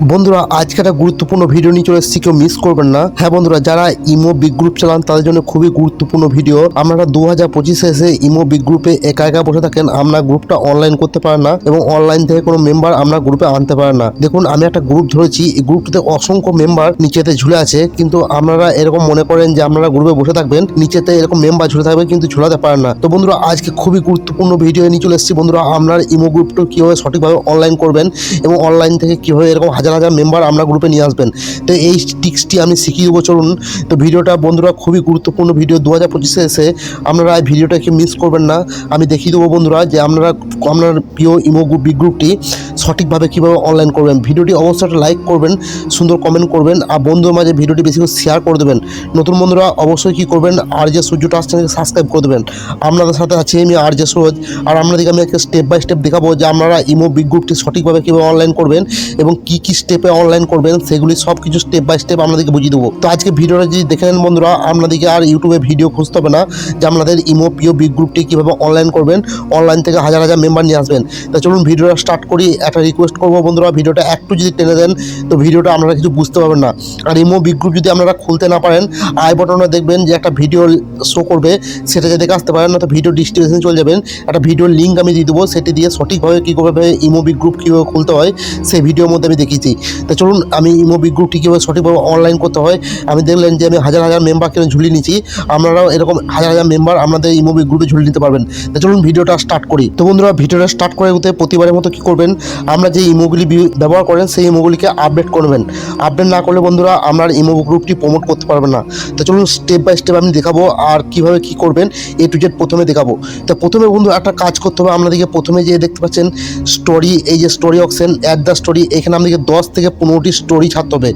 বন্ধুরা, আজকে একটা গুরুত্বপূর্ণ ভিডিও নিয়ে চলে এসেছি, কেউ মিস করবেন না। হ্যাঁ বন্ধুরা, যারা ইমো বিগ গ্রুপ চালান, তাদের জন্য খুবই গুরুত্বপূর্ণ ভিডিও আপনারা দু হাজার পঁচিশে এসে ইমো বিগ গ্রুপে একা একা বসে থাকেন আপনার গ্রুপটা অনলাইন করতে পারেন না এবং অনলাইন থেকে কোনো মেম্বার আপনার গ্রুপে আনতে পারেন না। দেখুন, আমি একটা গ্রুপ ধরেছি, এই গ্রুপটিতে অসংখ্য মেম্বার নিচেতে ঝুলে আছে, কিন্তু আপনারা এরকম মনে করেন যে আপনারা গ্রুপে বসে থাকবেন, নিচেতে এরকম মেম্বার ঝুলে থাকবে কিন্তু ঝুলাতে পারেন না। তো বন্ধুরা, আজকে খুবই গুরুত্বপূর্ণ ভিডিও নিয়ে চলে এসেছি বন্ধুরা, আপনার ইমো গ্রুপটা কীভাবে সঠিকভাবে অনলাইন করবেন এবং অনলাইন থেকে কীভাবে এরকম হাজার হাজার হাজার মেম্বার আমরা গ্রুপে নিয়ে আসবেন। তো এই টিক্সটি আমি শিখিয়ে দেবো, চলুন। তো ভিডিওটা বন্ধুরা খুবই গুরুত্বপূর্ণ ভিডিও দু হাজার পঁচিশে এসে আপনারা এই ভিডিওটাকে মিস করবেন না। আমি দেখিয়ে দেবো বন্ধুরা যে আপনারা, আপনার প্রিয় ইমো গ্রুপ বিগ গ্রুপটি সঠিকভাবে কীভাবে অনলাইন করবেন। ভিডিওটি অবশ্যই একটা লাইক করবেন, সুন্দর কমেন্ট করবেন, আর বন্ধুর মাঝে ভিডিওটি বেশি করে শেয়ার করে দেবেন। নতুন বন্ধুরা অবশ্যই কী করবেন, আর যে সূর্য টাচ চ্যানেলকে সাবস্ক্রাইব করে দেবেন। আপনাদের সাথে আছি আমি আর যে সুরজ আর আপনাদেরকে আমি একটা স্টেপ বাই স্টেপ দেখাবো যে আপনারা ইমো বিগ গ্রুপটি সঠিকভাবে কীভাবে অনলাইন করবেন এবং কী কী স্টেপে অনলাইন করবেন, সেগুলি সব কিছু স্টেপ বাই স্টেপ আপনাদেরকে বুঝিয়ে দেবো। তো আজকে ভিডিওটা যদি দেখে নেন বন্ধুরা, আপনাদেরকে আর ইউটিউবে ভিডিও খুঁজতে হবে না, যে আপনাদের ইমো পিও বিগ গ্রুপটি কীভাবে অনলাইন করবেন অনলাইন থেকে হাজার হাজার মেম্বার নিয়ে আসবেন। তো চলুন ভিডিওটা স্টার্ট করি, একটা রিকোয়েস্ট করব বন্ধুরা, ভিডিওটা একটু যদি টেনে দেন, তো ভিডিওটা আপনারা কিছু বুঝতে পারবেন না। আর ইমো বিগ গ্রুপ যদি আপনারা খুলতে না পারেন আই বটনে দেখবেন যে একটা ভিডিও শো করবে, সেটা যদি আসতে পারেন না তো ভিডিও ডিস্ট্রিবিউশন চলে যাবেন, একটা ভিডিওর লিঙ্ক আমি দিয়ে দেবো, সেটি দিয়ে সঠিকভাবে কী করবে ইমো বিগ গ্রুপ কীভাবে খুলতে হয়, সেই ভিডিওর মধ্যে আমি দেখিয়েছি। তো চলুন, আমি ইমো গ্রুপটি কীভাবে সঠিকভাবে অনলাইন করতে হয়। আমি দেখলেন যে আমি হাজার হাজার মেম্বার কিনে ঝুলিয়ে নিচ্ছি আপনারাও এরকম হাজার হাজার মেম্বার আপনাদের ইমো গ্রুপে ঝুলিয়ে নিতে পারবেন। তা চলুন, ভিডিওটা স্টার্ট করি। তো বন্ধুরা, ভিডিওটা স্টার্ট করে উঠতে প্রতিবারের মতো কী করবেন? আমরা যে ইমোগুলি ব্যবহার করেন, সেই ইমোগুলিকে আপডেট করবেন আপডেট না করলে বন্ধুরা, আপনার ইমো গ্রুপটি প্রমোট করতে পারবেন না। তো চলুন স্টেপ বাই স্টেপ আমি দেখাবো আর কীভাবে কি করবেন এ টু জেড প্রথমে দেখাবো। তো প্রথমে বন্ধু একটা কাজ করতে হবে। আপনাদেরকে প্রথমে যে দেখতে পাচ্ছেন স্টোরি এই যে story option at the story এখানে আপনাদেরকে দশ থেকে পনেরোটি স্টোরি ছাড়তে হবে।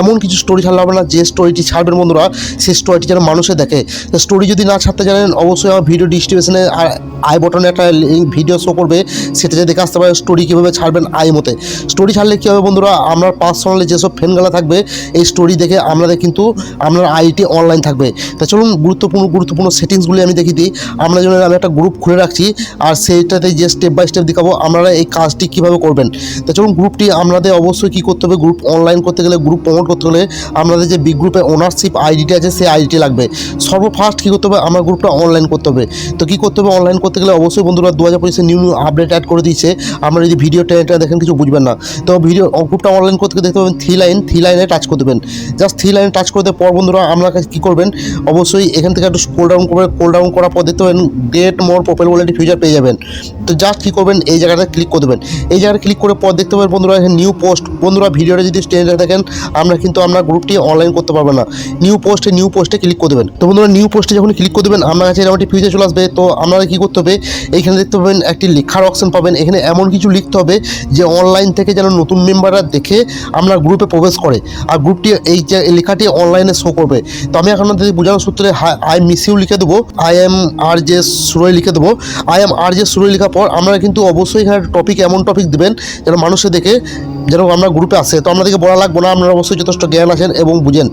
এমন কিছু স্টোরি ছাড়লে হবে না, যে স্টোরিটি ছাড়বেন বন্ধুরা সেই স্টোরিটি যেন মানুষে দেখে। স্টোরি যদি না ছাড়তে জানেন, অবশ্যই আমার ভিডিও ডিস্ট্রিবিউশনে আই বটনে একটা ভিডিও শো করবে। সেটা যে দেখে আসতে পারে স্টোরি কীভাবে ছাড়বেন আই মতে স্টোরি ছাড়লে কী হবে বন্ধুরা আপনার পার্সোনালি যেসব ফ্রেন্ডগুলো থাকবে, এই স্টোরি দেখে আপনাদের কিন্তু আপনার আইটি অনলাইন থাকবে। তা চলুন, গুরুত্বপূর্ণ গুরুত্বপূর্ণ সেটিংসগুলি আমি দেখি দিই। আপনার জন্য আমি একটা গ্রুপ খুলে রাখছি, আর সেইটাতে যে স্টেপ বাই স্টেপ দেখাবো, আপনারা এই কাজটি কীভাবে করবেন। তা চলুন গ্রুপটি আপনাদের অবশ্যই কী করতে হবে? গ্রুপ অনলাইন করতে গেলে গ্রুপ প্রমোট করতে হলে আপনাদের যে বিগ গ্রুপে ওনারশিপ আইডিটি আছে, সেই আইডিটি লাগবে। সর্বফার্স্ট কী করতে হবে? আমার গ্রুপটা অনলাইন করতে হবে। তো কী করতে হবে? অনলাইন করতে গেলে অবশ্যই বন্ধুরা দু হাজার পঁচিশে নিউ নিউ আপডেট অ্যাড করে দিয়েছে। আপনারা যদি ভিডিও টেনটা দেখেন, কিছু বুঝবেন না। তো ভিডিও গ্রুপটা অনলাইন করতে গেলে দেখতে পাবেন থ্রি লাইন থ্রি লাইনে টাচ করে দেবেন। জাস্ট থ্রি লাইনে টাচ করে দেওয়ার পর বন্ধুরা আপনার কী করবেন? অবশ্যই এখান থেকে একটু স্ক্রোল ডাউন করবেন স্ক্রোল ডাউন করার পর দেখতে পাবেন গেট মোর প্রোফাইল বলে একটি ফিচার পেয়ে যাবেন। তো জাস্ট কী করবেন? এই জায়গাটা ক্লিক করে দেবেন। এই জায়গাটা ক্লিক করে পর দেখতে পাবেন বন্ধুরা, এখানে নিউ পোস্ট বন্ধুরা, ভিডিওটা যদি স্টেজে দেখেন, আমরা কিন্তু আপনার গ্রুপটি অনলাইন করতে পারব না। নিউ পোস্টে নিউ পোস্টে ক্লিক করে দেবেন। তো বন্ধুরা নিউ পোস্টে যখন ক্লিক করে দেবেন আপনার কাছে এরকম একটি ফিউচার চলে আসবে। তো আপনারা কী করতে হবে এইখানে দেখতে পাবেন একটি লেখার অপশন পাবেন। এখানে এমন কিছু লিখতে হবে যে অনলাইন থেকে যেন নতুন মেম্বাররা দেখে আপনার গ্রুপে প্রবেশ করে। আর গ্রুপটি এই যে লেখাটি অনলাইনে শো করবে। তো আমি এখন আপনাদের বোঝানোর সূত্রে আই মিস ইউ লিখে দেবো। আই এম আর যে সুরই লিখে দেবো। আই এম আর যে সুরই লেখার পর, আপনারা কিন্তু অবশ্যই এখানে টপিক এমন টপিক দেবেন যেন মানুষে দেখে যেন আমরা গ্রুপে আসে তো আপনাদেরকে বলা লাগবে না, আপনারা অবশ্যই যথেষ্ট জ্ঞান আছেন এবং বুঝেন।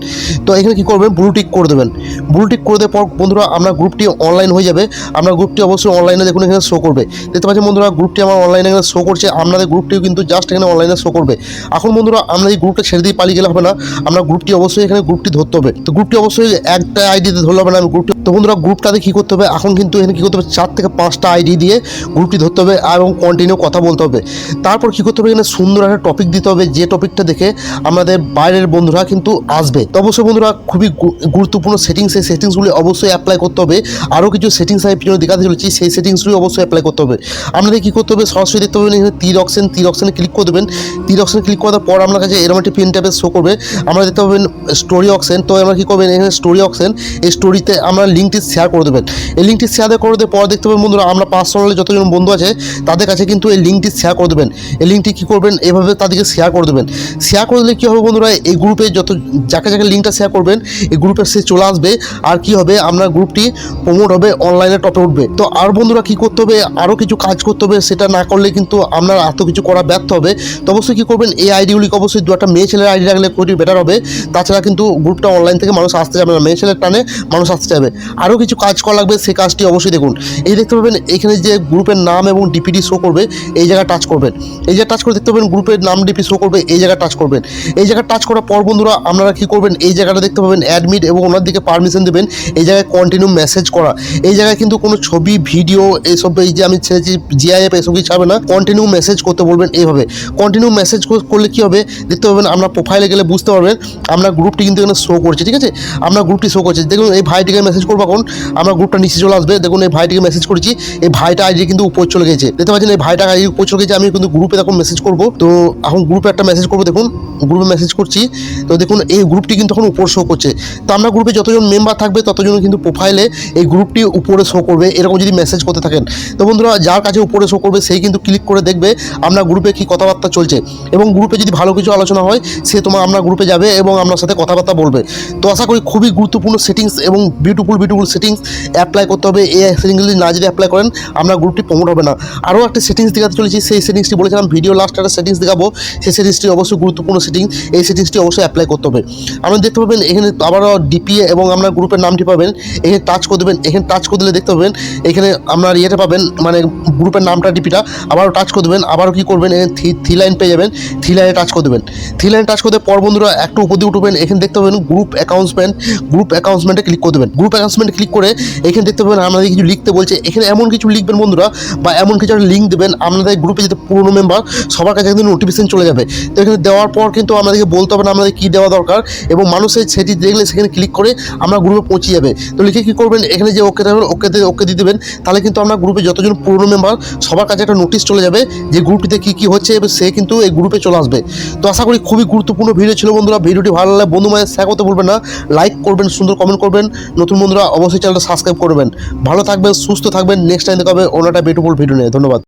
তো এখানে কী করবেন? ব্লু টিক করে দেবেন। ব্লু টিক করে দেওয়ার পর, বন্ধুরা আপনার গ্রুপটি অনলাইন হয়ে যাবে। আপনার গ্রুপটি অবশ্যই অনলাইনে দেখুন এখানে শো করবে। দেখতে পাচ্ছেন বন্ধুরা গ্রুপটি আমার অনলাইনে এখানে শো করছে। আপনাদের গ্রুপটিও কিন্তু জাস্ট এখানে অনলাইনে শো করবে। এখন বন্ধুরা, আমরা এই গ্রুপটা ছেড়ে দিয়ে পালিয়ে গেলে হবে না। আমরা গ্রুপটি অবশ্যই এখানে গ্রুপটি ধরতে হবে। তো গ্রুপটি অবশ্যই একটা আইডিতে ধরলে হবে না। আমি গ্রুপটি তো বন্ধুরা গ্রুপটাতে কী করতে হবে? এখন কিন্তু এখানে কী করতে হবে? চার থেকে পাঁচটা আইডি দিয়ে গ্রুপটি ধরতে হবে এবং কন্টিনিউ কথা বলতে হবে। তারপর কী করতে হবে? এখানে সুন্দর একটা টপিক দিতে হবে যে টপিকটা দেখে আমাদের বাইরের বন্ধুরা কিন্তু আসবে। তো অবশ্যই বন্ধুরা, খুবই গুরুত্বপূর্ণ সেটিংস সেই সেটিংসগুলি অবশ্যই অ্যাপ্লাই করতে হবে। আরও কিছু সেটিংস আমি পিছনে দেখাতে চলেছি, সেই সেটিংসগুলি অবশ্যই অ্যাপ্লাই করতে হবে। আপনাদের কী করতে হবে, সরাসরি দেখতে পাবেন এখানে তীর অপশন তীর অপশনে ক্লিক করে দেবেন। তীর অপশনে ক্লিক করার পর আপনার কাছে এরকম একটি পিন ট্যাবে শো করবে। আমরা দেখতে পাবেন স্টোরি অপশন তো আমরা কী করবেন, এখানে স্টোরি অপশন এই স্টোরিতে আমরা লিঙ্কটি শেয়ার করে দেবেন। এই লিঙ্কটি শেয়ার করে দেওয়ার পর দেখতে পাবেন বন্ধুরা, আমরা পার্সোনালি যতজন বন্ধু আছে, তাদের কাছে কিন্তু এই লিঙ্কটি শেয়ার করে দেবেন। এই লিঙ্কটি কী করবেন, এভাবে তাদেরকে শেয়ার করে দেবেন। শেয়ার করে দিলে কী হবে বন্ধুরা? এই গ্রুপে যত, যাকে যাকে লিঙ্কটা শেয়ার করবেন, এই গ্রুপে সে চলে আসবে। আর কি হবে? আপনার গ্রুপটি প্রমোট হবে অনলাইনে টপে উঠবে। তো আর বন্ধুরা কী করতে হবে? আরও কিছু কাজ করতে হবে, সেটা না করলে কিন্তু আপনার এত কিছু করা ব্যর্থ হবে। তো অবশ্যই কী করবেন? এই আইডিগুলিকে অবশ্যই দু একটা মেয়ে ছেলের আইডি রাখলে খুবই বেটার হবে। তাছাড়া কিন্তু গ্রুপটা অনলাইন থেকে মানুষ আসতে যাবে না। মেয়ে ছেলের টানে মানুষ আসতে যাবে। আরও কিছু কাজ করা লাগবে সেই কাজটি অবশ্যই দেখুন। এই দেখতে পাবেন, এখানে যে গ্রুপের নাম এবং ডিপিডি শো করবে, এই জায়গায় টাচ করবেন। এই জায়গায় টাচ করে দেখতে পাবেন গ্রুপের নাম ডিপি শো করবে, এই জায়গায় টাচ করবেন। এই জায়গায় টাচ করার পর বন্ধুরা, আপনারা কী করবেন? এই জায়গাটা দেখতে পাবেন অ্যাডমিট এবং ওনার দিকে পারমিশন দেবেন। এই জায়গায় কন্টিনিউ মেসেজ করা। এই জায়গায় কিন্তু কোনো ছবি ভিডিও এইসব এই যে আমি ছেড়েছি জিআইএফ এসব কিছু হবে না। কন্টিনিউ মেসেজ করতে বলবেন এইভাবে। কন্টিনিউ মেসেজ করলে কী হবে? দেখতে পাবেন আপনার প্রোফাইলে গেলে বুঝতে পারবেন আপনার গ্রুপটি কিন্তু এখানে শো করছে, ঠিক আছে? আপনার গ্রুপটি শো করছে। দেখুন, এই ভাইটিকে মেসেজ করব এখন। আমার গ্রুপটা নিচে চলে আসবে। দেখুন, এই ভাইটিকে মেসেজ করেছি। এই ভাইটা আইডি কিন্তু উপর চলে গেছে। দেখতে পাচ্ছেন, এই ভাইটা আইডি উপর চলে গেছে। আমি কিন্তু গ্রুপে তখন মেসেজ করব। তো এখন গ্রুপে একটা মেসেজ করব, দেখুন, গ্রুপে মেসেজ করছি, তো দেখুন, এই গ্রুপটি কিন্তু এখন উপর শো করছে। তো আমরা গ্রুপে যতজন মেম্বার থাকবে, ততজন কিন্তু প্রোফাইলে এই গ্রুপটি উপরে শো করবে, এরকম যদি মেসেজ করতে থাকেন। তো বন্ধুরা, যার কাছে উপরে শো করবে, সেই কিন্তু ক্লিক করে দেখবে আপনার গ্রুপে কি কথাবার্তা চলছে। এবং গ্রুপে যদি ভালো কিছু আলোচনা হয়, সে তোমার আপনার গ্রুপে যাবে এবং আপনার সাথে কথাবার্তা বলবে। তো আশা করি খুবই গুরুত্বপূর্ণ সেটিংস এবং বিউটিফুল বিউটিফুল সেটিংস অ্যাপ্লাই করতে হবে। এই সেটিংসগুলি না যদি অ্যাপ্লাই করেন আপনার গ্রুপটি প্রমোট হবে না। আরও একটা সেটিংস দেখাতে চলেছি, সেই সেটিংসটি বলেছিলাম ভিডিও লাস্ট একটা সেটিংস দেখাবো। সেই সেটিংসটি অবশ্যই গুরুত্বপূর্ণ সেটিংস এই সেটিংসটি অবশ্যই অ্যাপ্লাই করতে হবে। আপনি দেখতে পাবেন এখানে আবারও ডিপিএ এবং আপনার গ্রুপের নামটি পাবেন, এখানে টাচ করে দেবেন, এখানে টাচ করে দিলে দেখতে পাবেন, এখানে আপনার ইয়েটা পাবেন মানে গ্রুপের নামটা ডিপিটা আবারও টাচ করে দেবেন, আবারও কী করবেন, এখানে থ্রি লাইন পেয়ে যাবেন থ্রি লাইনে টাচ করে দেবেন। থ্রি লাইনে টাচ করতে পর বন্ধুরা একটু উপর দিয়ে উঠবেন, এখানে দেখতে পাবেন গ্রুপ অ্যাকাউন্টসমেন্ট গ্রুপ অ্যাকাউন্টসমেন্টে ক্লিক করে দেবেন। গ্রুপ অ্যাকাউন্টসমেন্টে ক্লিক করে এখানে দেখতে পাবেন আপনাদের কিছু লিখতে বলছে, এখানে এমন কিছু লিখবেন বন্ধুরা বা এমন কিছু লিঙ্ক দেবেন, আপনাদের গ্রুপে যেতে পুরনো মেম্বার সবার কাছে কিন্তু নোটিফিকেশন চলে যাবে। তো এখানে দেওয়ার পর কিন্তু আমাদেরকে বলতে হবে না আমাদের কী দেওয়া দরকার এবং মানুষের সেটি দেখলে সেখানে ক্লিক করে আমরা গ্রুপে পৌঁছে যাবে। তো লিখে কী করবেন? এখানে যে ওকে দেবেন ওকে ওকে দিয়ে দেবেন। তাহলে কিন্তু আমরা গ্রুপে যতজন পুরনো মেম্বার সবার কাছে একটা নোটিশ চলে যাবে যে গ্রুপটিতে কী কী হচ্ছে এবং সে কিন্তু এই গ্রুপে চলে আসবে। তো আশা করি খুবই গুরুত্বপূর্ণ ভিডিও ছিল বন্ধুরা। ভিডিওটি ভালো লাগলে বন্ধু মায়ের শেয়ার করতে ভুলবেন না। লাইক করবেন, সুন্দর কমেন্ট করবেন। নতুন বন্ধুরা অবশ্যই চ্যানেলটা সাবস্ক্রাইব করবেন। ভালো থাকবেন, সুস্থ থাকবেন। নেক্সট টাইম দেখা হবে অন্যটা বিউটিফুল ভিডিও নিয়ে। ধন্যবাদ।